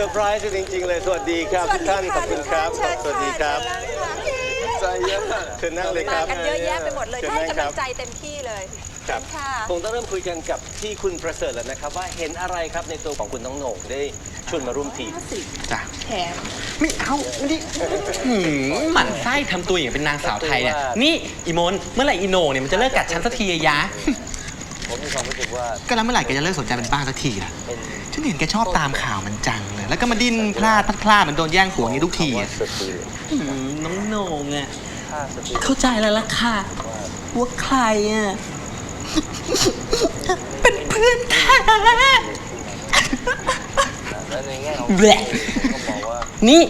เซอร์ไพรส์จริงๆเลย สวัสดีครับทุกท่านขอบคุณครับ สวัสดีครับใจเยอะเชิญนั่งเลยคมารับกันเยอะแยะไปหมดเลยเชิญให้นั่งกำคลัรังบใจเต็มที่เลยครับเชิญค่ะคงต้องเริ่มคุยกันกับที่คุณประเสริฐแล้วนะครับ ว่าเห็นอะไรครับในตัวของคุณน้องโหน่งได้ชวนมาร่วมทีมจ้ะไม่เอานี่หืมหมั่นไส้ทำตัวอย่างเป็นนางสาวไทยเนี่ยผมว่านี่นี่อีโมนเมื่อไหร่อีโหนงเนี่ยมันจะเลิกกัดฉันสักทีอะยะผมมี ความรู้สึกว่าก็แล้วเมื่อไหร่แกจะเลิกสนใจมันบ้างสักทีล่ะเป็นฉันเห็นแกชอบตามข่าวมันจังเลย แล้วก็มาดิ้นพลาดพลาดพลาดเหมันโดนแย่งผัวอย่างนี้ทุกทีว่าอะสปิริตหืมน้องโหนงอะถ้าสปิริตเข้าใจแล้วล่ะค่ะ ว่าใครอะเป็นเพื่อนแท้และในแง่ของแบะ ก็มองว่า นี่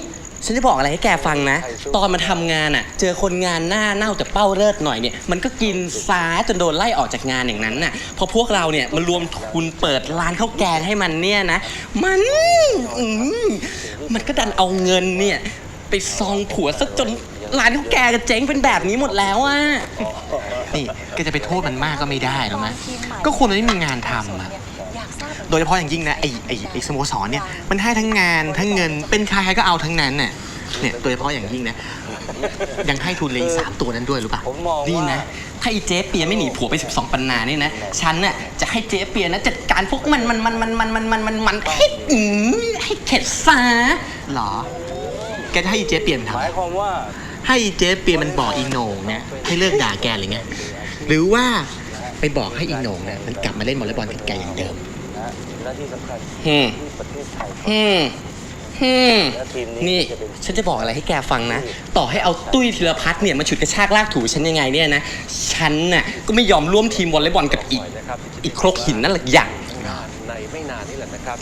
ฉันจะบอกอะไรให้แกฟังนะ ตอนมาทำงานอะ เจอคนงานหน้าเน่าแต่เป้าเลิศหน่อยเนี่ย มันก็กินซ้าจนโดนไล่ออกจากงานอย่างนั้นน่ะ พอพวกเราเนี่ยมารวมทุนเปิดร้านข้าวแกงให้มันเนี่ยนะ มันอืมมันก็ดันเอาเงินเนี่ย ไปซองผัวซะจนร้านข้าวแกงก็เจ๊งเป็นแบบนี้หมดแล้วอะ นี่แกจะไปโทษมันมากก็ไม่ได้หรอกนะก็คนมันไม่มีงานทำอะ อยากทราบเหมือนกันโดยเฉพาะอย่างยิ่งนะไอ้ไอ้ไอ้สโมสรเนี่ยมันให้ทั้งงานทั้งเงินเป็นใครใครก็เอาทั้งนั้นน่ะเนี่ยโดยเฉพาะอย่างยิ่งนะยังให้ทุนเลยสามตัวนั้นด้วยรู้ป่ะผมมองนี่ว่านะ ถ้าอีเจ๊เปียไม่หนีผัวไป 12 ปันนานี่นะฉันน่ะจะให้เจ๊เปียนะจัดการพวกมันมันมันมันมันมันมันมันมันให้อืมให้เข็ดซาหรอ แกจะให้อีเจ๊เปลี่ยนทำหมายความว่า ให้อีเจ๊เปลี่ยนมันบอกอีโหน่งเนี่ยให้เลิกด่าแกหรือไงหรือว่า ไปบอกให้อีโหน่งเนี่ยมันกลับมาเล่นวอลเลย์บอลกับแกอย่างเดิมนะและที่สำคัญฮึมที่ประเทศไทยฮึมฮึมและทีมนี้นี่จะเป็นฉันจะบอกอะไรให้แกฟังนะ ต่อให้เอาตุ้ยธีรพัฒน์เนี่ยมาฉุดกระชากลากถูฉันยังไงเนี่ยนะฉันน่ะก็ไม่ยอมร่วมทีมวอลเลย์บอลกับอีก นะครับอีกครกหินนั่นแหละอย่าง ในไม่นานนี่แหละนะครับ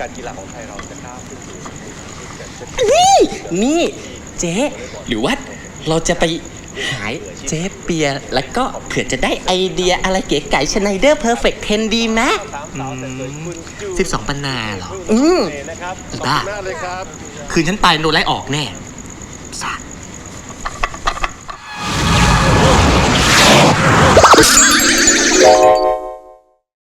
การกีฬาของไทยเราจะก้าวขึ้นสู่จุดนี่ นี่ เจ๊ หรือว่าเราจะไป หายเจ๊เปียแล้วก็เผื่อจะได้ไอเดียอะไรเก๋ไก่ชไนเดอร์เพอร์เฟกต์เทนดีไหมสามสาวแต่สวยคุณจูสิบสองปันนาเหรอ อืมนะครับขอบบ้าคุณมากเลยครับคืนฉันไปโดนไล่ออกแน่สาด